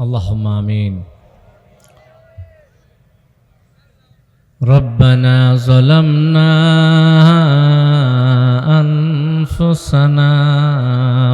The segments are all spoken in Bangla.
اللهم آمين ربنا ظلمنا أنفسنا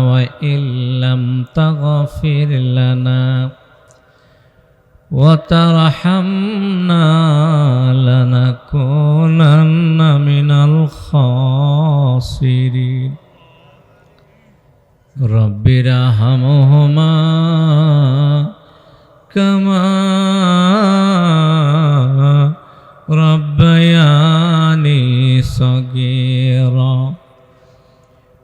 وإن لم تغفر لنا وترحمنا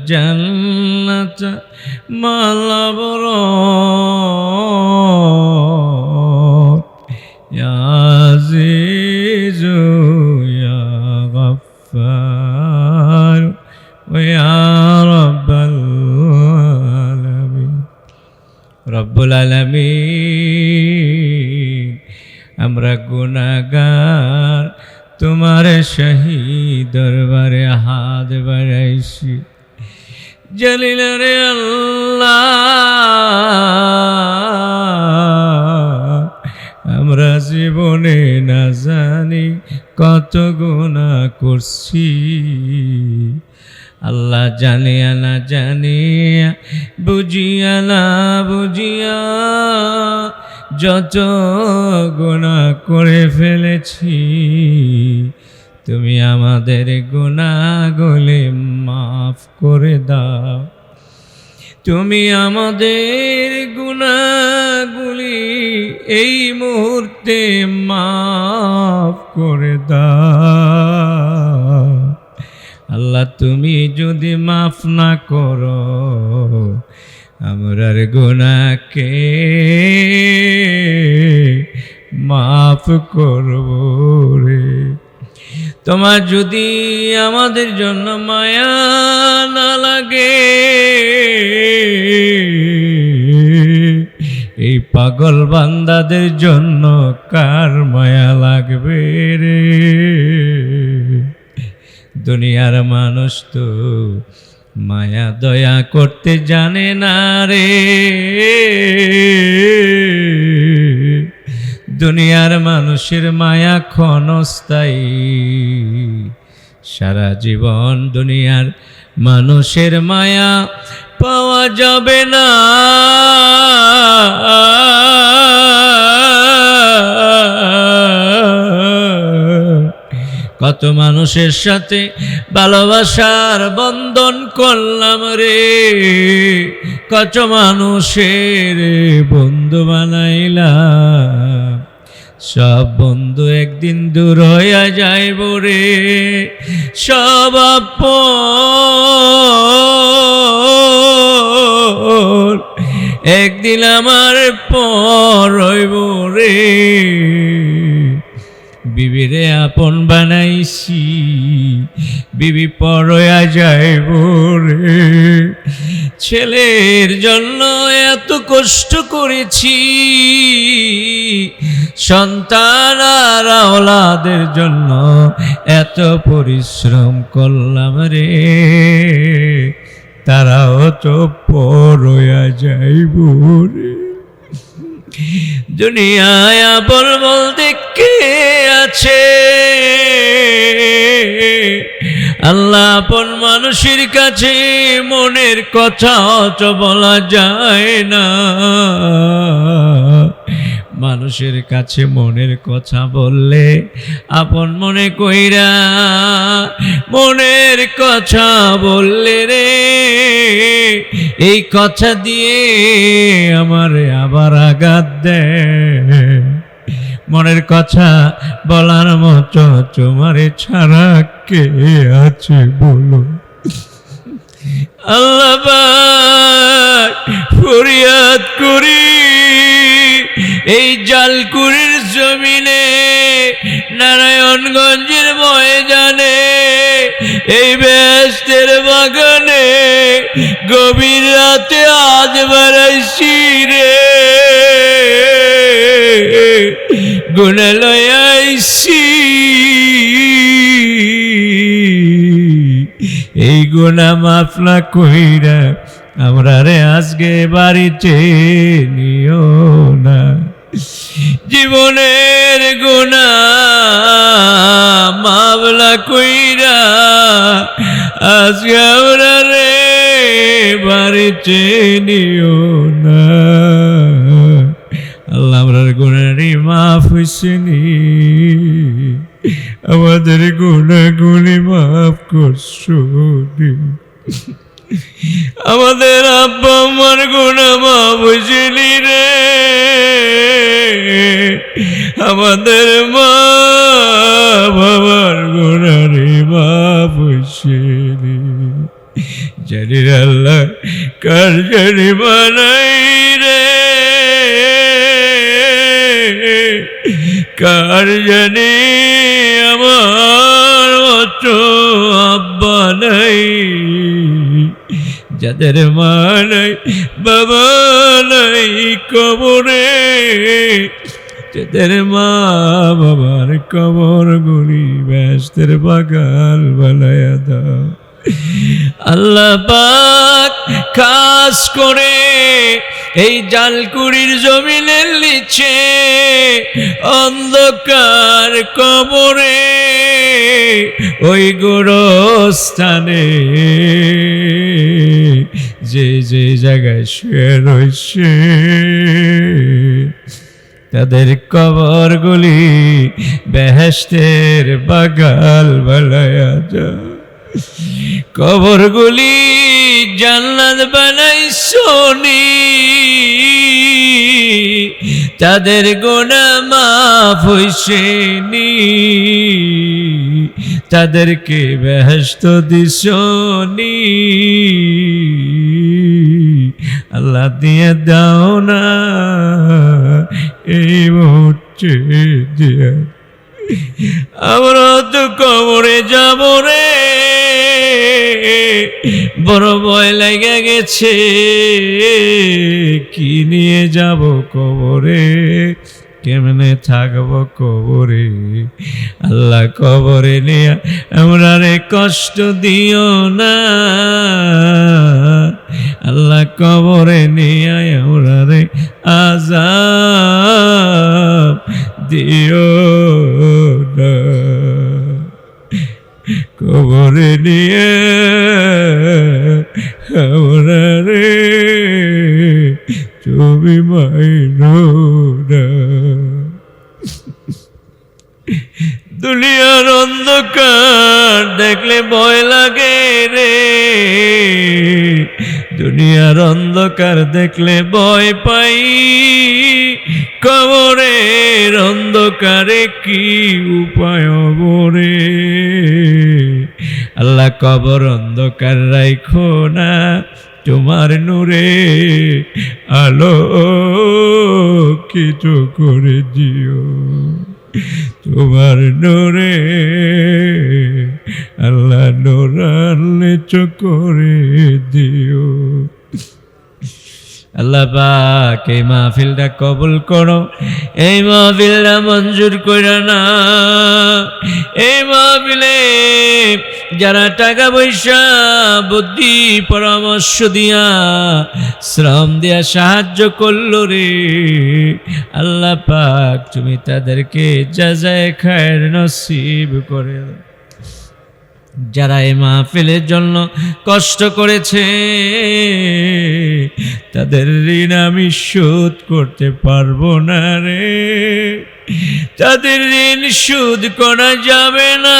الجنة مع الأبرار يا عزيز يا غفار ويا رب العالمين رب العالمين আমরা গুনাগার তোমার শহীদ দরবারে হাত বাড়াইছি জলিল রে আল্লাহ। আমরা জীবনে না জানি কত গুণা করছি। আল্লাহ জানিয়া না জানিয়া, বুঝিয়া না বুঝিয়া যত গুণা করে ফেলেছি। তুমি আমাদের গুণাগুলি মাফ করে দাও। তুমি আমাদের গুণাগুলি এই মুহূর্তে মাফ করে দাও। আল্লাহ, তুমি যদি মাফ না করো, আমরার গুণাকে মাফ করব রে। তোমার যদি আমাদের জন্য মায়া না লাগে, এই পাগল বান্দাদের জন্য কার মায়া লাগবে রে? দুনিয়ার মানুষ তো মায়া দয়া করতে জানে না রে। দুনিয়ার মানুষের মায়া ক্ষণস্থায়ী। সারা জীবন দুনিয়ার মানুষের মায়া পাওয়া যাবে না। কত মানুষের সাথে ভালোবাসার বন্ধন করলাম রে। কত মানুষের বন্ধু বানাইলাম। সব বন্ধু একদিন দূর হইয়া যাইব রে। সব একদিন আমার পর হইব রে। বিবিরে আপন বানাইছি। বিবি পরয়া যাইব রে ছেলের জন্য এত কষ্ট করেছি। সন্তান আর আওলাদের জন্য এত পরিশ্রম করলাম রে। তারাও তো পরয়া যাইব রে দুনিয়ায় আপন বলতে কে আছে? আল্লাহ আপন মানুষের কাছে মনের কথা অত বলা যায় না। মানুষের কাছে মনের কথা বললে আপন মনে কইরা মনের কথা বললে রে। এই কথা দিয়ে আমার আবার আঘাত দেয়। মনের কথা বলার মতো তোমারে ছাড়া কে আছে বলো। আল্লাহ ফরিয়াদ করি। এই জালকুড়ির জমিনে, নারায়ণগঞ্জের ময়দানে, এই ব্যস্তের বাগানে গভীর রাতে আজ বেড়াইছি রে। গুণালয় আইসি এই গুণা মাফলা কইরা আমরা রে আজকে বাড়িতে নিও না। জীবনের গুণা মামলা কইরা আজকে আমরা রে বাড়িতে নিও না। আল্লাহ আমরার গুণারি মাফ হইসেনি আমাদের গুণাগুলি মাফ করছ। আমাদের আব্বা আমার গুণা মাফ হইসেনি রে। আমাদের মা বাবার গুণারি মাফ হইসেনি জানি আল্লাহ, কার জানি বানাই রে। কার জানি যাদের মা নাই বাবা নাই কবরে, যাদের মা বাবার কবর গুলি ব্যস্তের বাগাল বালায়া দাও। আল্লাহ পাক খাস করে এই জালকুড়ির জমিনের নিচে অন্ধকার কবরে ওই গোরস্থানে যে যে জায়গায় শুয়ে রয়েছে তাদের কবরগুলি বেহেস্তের বাগাল বালায়া যায় কবরগুলি জান্নাত বানাই সোনি তাদের গোনা মাফ হইসেনি তাদেরকে বেহস্ত দিসনি আল্লাহ দিয়ে দাও না এই মুহূর্তে দিয়া। আমরা তো কবরে যাব রে। বড় ভয় লেগে গেছে। কি নিয়ে যাব কবরে? কেমনে থাকব কবরে? আল্লাহ কবরে নিয়ে আমরা রে কষ্ট দিও না। কবরে নিয়ে আমরা রে আজাব দিও না। কবরে নিয়ে রে তুমি মাইনো না। দুনিয়ার অন্ধকার দেখলে ভয় লাগে রে। দুনিয়ার অন্ধকার দেখলে ভয় পাই। কবরের অন্ধকারে কি উপায় বরে আল্লাহ কবর অন্ধকার রাইখো না তোমার নূরে। আলো কিছু করে দিও। তোমার নোরে আল্লাহ নোরালে চকরে দিও। আল্লাহ পাক এই মাহফিলটা কবুল করো এই মাহফিলটা মঞ্জুর করো না এই মাহফিলে যারা টাকা পয়সা, বুদ্ধি, পরামর্শ দিয়া, শ্রম দিয়া সাহায্য করল রে, আল্লাহ পাক তুমি তাদেরকে যা যায় খায়ের নসিব করে দাও। যারা এ মাহফিলের জন্য কষ্ট করেছে, তাদের ঋণ আমি শোধ করতে পারব না রে। তাদের ঋণ শোধ করা যাবে না।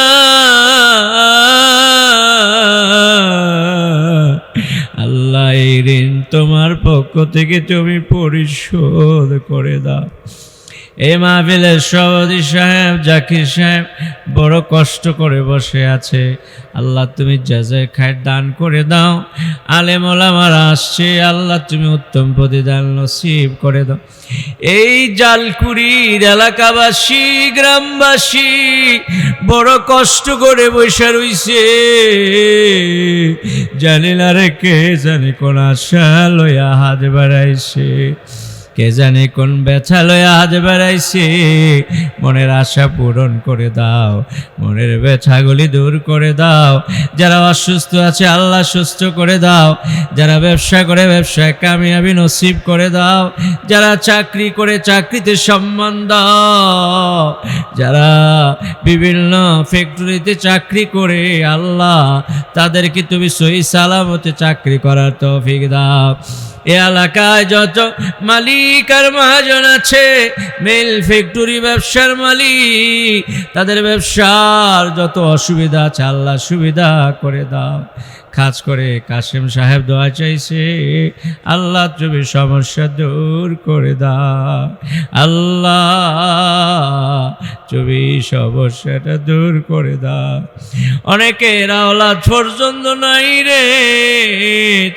আল্লাহ, এই ঋণ তোমার পক্ষ থেকে তুমি পরিশোধ করে দাও। এই মাহফিলের সভাপতি সাহেব, জাকির সাহেব, বড় কষ্ট করে বসে আছে। আল্লাহ তুমি যাজায় খায় দান করে দাও। আলেম ওলামার আসছে, আল্লাহ তুমি উত্তম প্রতিদান নসিব করে দাও। এই জালকুড়ির এলাকাবাসী, গ্রামবাসী, বড় কষ্ট করে বসে রইছে। জানি না রে কে জানি কোন আশা লইয়া হাত বাড়াইছে। কে জানে কোন ব্যথা লয়া হাত বেড়াইছে? মনের আশা পূরণ করে দাও, মনের ব্যথাগুলি দূর করে দাও। যারা অসুস্থ আছে, আল্লাহ সুস্থ করে দাও। যারা ব্যবসা করে, ব্যবসায় কামিয়াবি নসিব করে দাও। যারা চাকরি করে, চাকরিতে সম্মান দাও। যারা বিভিন্ন ফ্যাক্টরিতে চাকরি করে, আল্লাহ তাদেরকে তুমি সহি সালামতে চাকরি করার তৌফিক দাও। এ এলাকায় যত মালিক আর মহাজন আছে, মিল ফ্যাক্টরি ব্যবসার মালিক, তাদের ব্যবসার যত অসুবিধা আছে, আল্লাহ সুবিধা করে দাও। খাস করে কাশেম সাহেব দোয়া চাইছে, আল্লাহ তুমি সমস্যা দূর করে দাও। আল্লাহ তুমি সমস্যাটা দূর করে দাও। অনেকের আওলাদ পর্যন্ত নাই রে,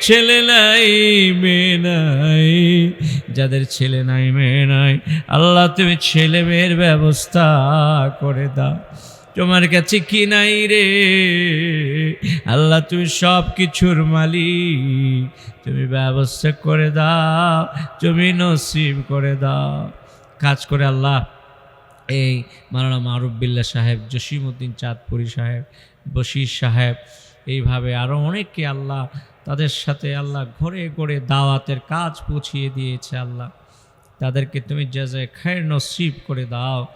ছেলে নাই, মেয়ে নাই। যাদের ছেলে নাই, মেয়ে নাই, আল্লাহ তুমি ছেলে মেয়ের ব্যবস্থা করে দাও। তোমার কাছে কি নাই রে? আল্লাহ, তুমি সব কিছুর মালিক। তুমি ব্যবস্থা করে দাও, তুমি নসিব করে দাও। কাজ করে আল্লাহ, এই মারানা মারুবিল্লা সাহেব, জসিমউদ্দিন চাঁদপুরি সাহেব, বশির সাহেব, এইভাবে আরও অনেককে আল্লাহ, তাদের সাথে আল্লাহ ঘরে ঘরে দাওয়াতের কাজ পৌঁছিয়ে দিয়েছে আল্লাহ। তাদেরকে তুমি যাজায় খায়ের নসিব করে দাও।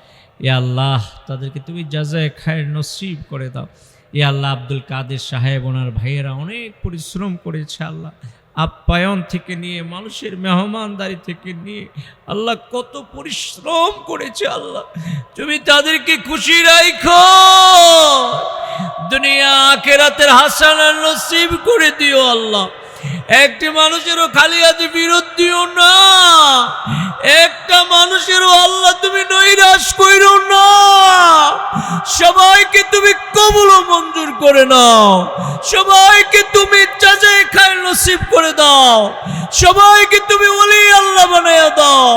এ আল্লাহ, তাদেরকে তুমি যা যাজায় খায়ের নসিব করে দাও। এ আল্লাহ, আব্দুল কাদের সাহেব ওনার ভাইয়েরা অনেক পরিশ্রম করেছে আল্লাহ। আপ্যায়ন থেকে নিয়ে, মানুষের মেহমানদারি থেকে নিয়ে, আল্লাহ কত পরিশ্রম করেছে আল্লাহ। তুমি তাদেরকে খুশি রাখো দুনিয়া আখেরাতের হাসানার নসিব করে দিও আল্লাহ। একটি মানুষেরও খালি হাতে বিরোধ দিও না। একটা মানুষের আল্লাহ তুমি নৈরাশ কইরো না। সবাইকে তুমি কবুল মঞ্জুর করে নাও। সবাইকে তুমি যাচাই খায় নসিব করে দাও। সবাইকে তুমি ওলি আল্লাহ বানাইয়া দাও।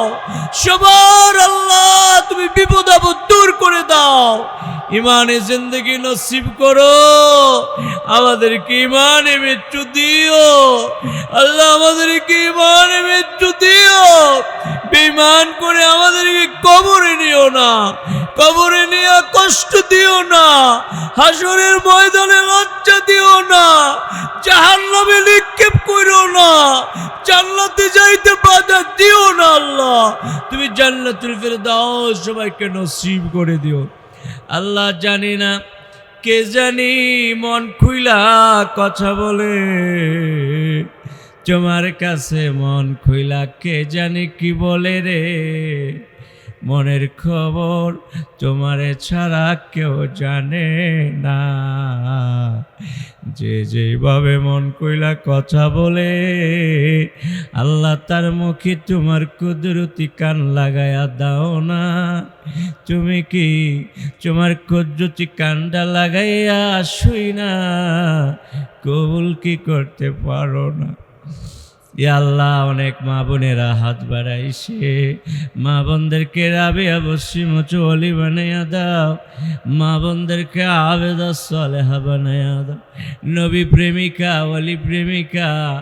সবার আল্লাহ তুমি বিপদ আপদ দূর করে দাও। ইমানে জিন্দগি নসিব করো। আমাদেরকে ইমানে মৃত্যু দিও। আল্লাহ আমাদেরকে ইমানে মৃত্যু দিও। বেমান করে আমাদেরকে কবরে নিও না। কবরে কষ্ট দিও না হাসরের ময়দানে লজ্জা দিও না, জাহান্নামে নিক্ষেপ করো না, জান্নাতে যাইতে বাধা দিও না আল্লাহ। তুমি জান্নাতুল ফেরদাউস সবাইকে নসিব করে দিও। আল্লাহ জানি না, কে জানি মন খুইলা কথা বলে। তোমার কাছে মন খুইলা কে জানি কি বলে রে? মনের খবর তোমারে ছাড়া কেউ জানে না। যে যেভাবে মন কইলা কথা বলে, আল্লাহ তার মুখে তোমার কুদরতি কান লাগায়া দাও না। তুমি কি তোমার কুদরতি কানটা লাগাইয়া শুই না? কবুল কি করতে পারো না? আল্লাহ অনেক মা বোনেরা হাত বাড়াইছে। মা বোনদেরকে রাবে অবশ্যই মচলি বানাইয়া দাও। মা বোনদেরকে আবেদা সলেহা বানাইয়া দাও। নবী প্রেমিকা অলি প্রেমিকা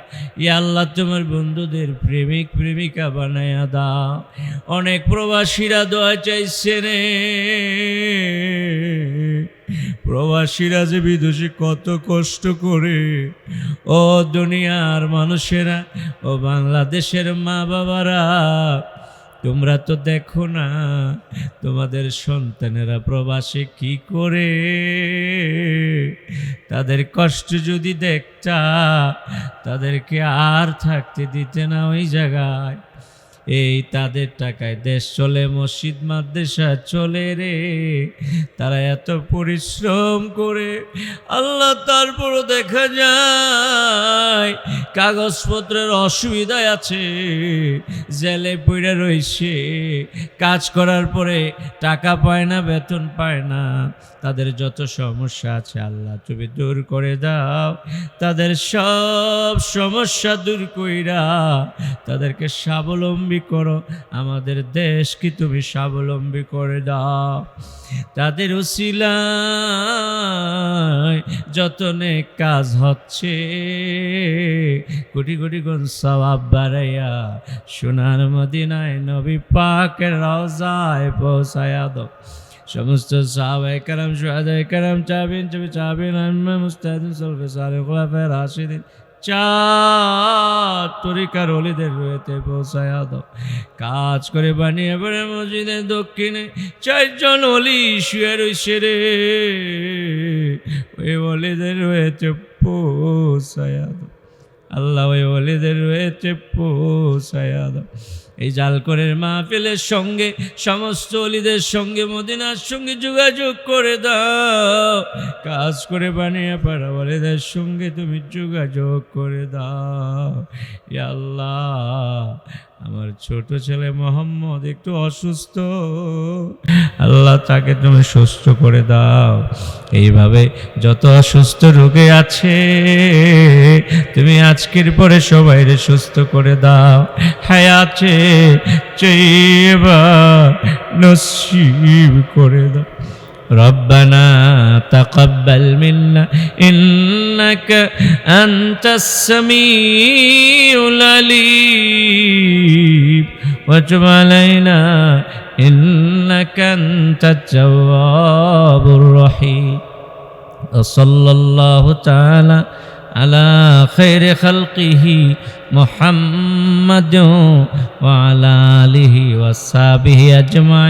আল্লাহ তোমার বন্ধুদের প্রেমিক প্রেমিকা বানাইয়া দাও। অনেক প্রবাসীরা দোয়া চাইছে রে। প্রবাসীরা যে বিদেশে কত কষ্ট করে। ও দুনিয়ার মানুষেরা, ও বাংলাদেশের মা বাবারা, তোমরা তো দেখো না, তোমাদের সন্তানেরা প্রবাসে কি করে? তাদের কষ্ট যদি দেখতা, তাদেরকে আর থাকতে দিতে না ওই জায়গায়। এই তাদের টাকায় দেশ চলে, মসজিদ, মাদ্রাসা চলে রে। তারা এত পরিশ্রম করে আল্লাহ তারপরও দেখা যায়, কাগজপত্রের অসুবিধায় আছে। জেলে পড়ে রয়েছে কাজ করার পরে টাকা পায় না, বেতন পায় না। তাদের যত সমস্যা আছে আল্লাহ তুমি দূর করে দাও। তাদের সব সমস্যা দূর কইরা তাদেরকে স্বাবলম্বী করো আমাদের দেশকে তুমি স্বাবলম্বী করে দাও তাদের উসিলায় যতনে কাজ হচ্ছে কোটি কোটি গুণ সবাব বাড়াইয়া সোনার মদিনায় নবী পাকের রওজায় পৌঁছায়া দাও সমস্ত সাহাবায়ে کرام শুহাদায়ে کرام চাবিন চাবি চাবিন আম্মা মুস্তাহিদিন সলফে সালে খোলাফায়ে চার তরিকার অলিদের রয়েতে পৌঁছায়া দাও কাজ করে বানিয়ে পড়ে মসজিদের দক্ষিণে। চারজন অলি শুয়ে রয়েছে রে। ওই অলিদের রয়েছে পৌঁছায়া দাও আল্লাহ ওই অলিদের রয়েছে পৌঁছায়া এই জালকরের মাহফিলের সঙ্গে, সমস্ত অলিদের সঙ্গে, মদিনার সঙ্গে যোগাযোগ করে দাও। কাজ করে বানিয়ে পারা অলিদের সঙ্গে তুমি যোগাযোগ করে দাও। আল্লাহ আমার ছোট ছেলে মোহাম্মদ একটু অসুস্থ। আল্লাহ তাকে তুমি সুস্থ করে দাও। এইভাবে যত অসুস্থ রোগে আছে, তুমি আজকের পরে সবাই সুস্থ করে দাও। হায়াতে চেয়েবা নসিব করে দাও। ربنا تقبل منا إنك أنت السميع العليم. وتب علينا إنك أنت التواب الرحيم. وصلى الله تعالى على خير خلقه محمد وعلى آله وصحبه أجمعين.